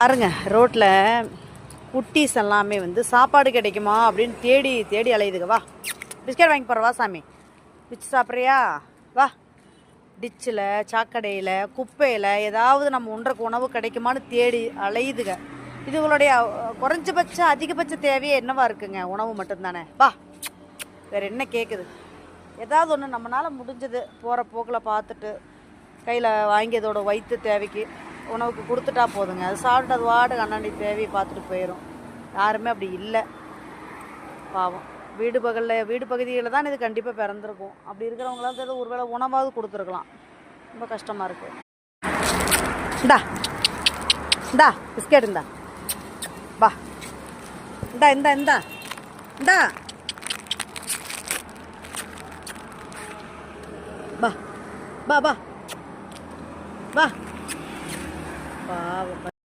பாருங்க ரோட்டில் குட்டீஸ் எல்லாமே வந்து சாப்பாடு கிடைக்குமா அப்படின்னு தேடி தேடி அலையுதுங்க. வா பிஸ்கட் வாங்கி போகிற வா சாமி? பிச்சு சாப்பிட்றியா? வா டிச்சில் சாக்கடையில் குப்பையில் ஏதாவது நம்ம உண்றக்கு உணவு கிடைக்குமான்னு தேடி அலையுதுங்க. இதுகளுடைய குறைஞ்சபட்ச அதிகபட்ச தேவையே என்னவா இருக்குங்க? உணவு மட்டும்தானே. வா வேறு என்ன கேட்குது ஏதாவது ஒன்று நம்மளால் முடிஞ்சது போகிற போக்கில் பார்த்துட்டு கையில் வாங்கியதோட வயிற்று தேவைக்கு உணவுக்கு கொடுத்துட்டா போதுங்க. அது சாப்பிட்டு அது வாடு அண்ணாண்டி தேவையை பார்த்துட்டு போயிடும் யாருமே அப்படி இல்லை. பாவம். வீடு பகலில் வீடு பகுதிகளில் தான் இது கண்டிப்பாக பிறந்திருக்கும். அப்படி இருக்கிறவங்களாவது ஏதோ ஒருவேளை உணவாவது கொடுத்துருக்கலாம். ரொம்ப கஷ்டமாக இருக்குது இந்தா. இந்தா பிஸ்கெட் இந்தா. பா இந்தா இந்தா இந்தா. இந்தா. பா பா Baut.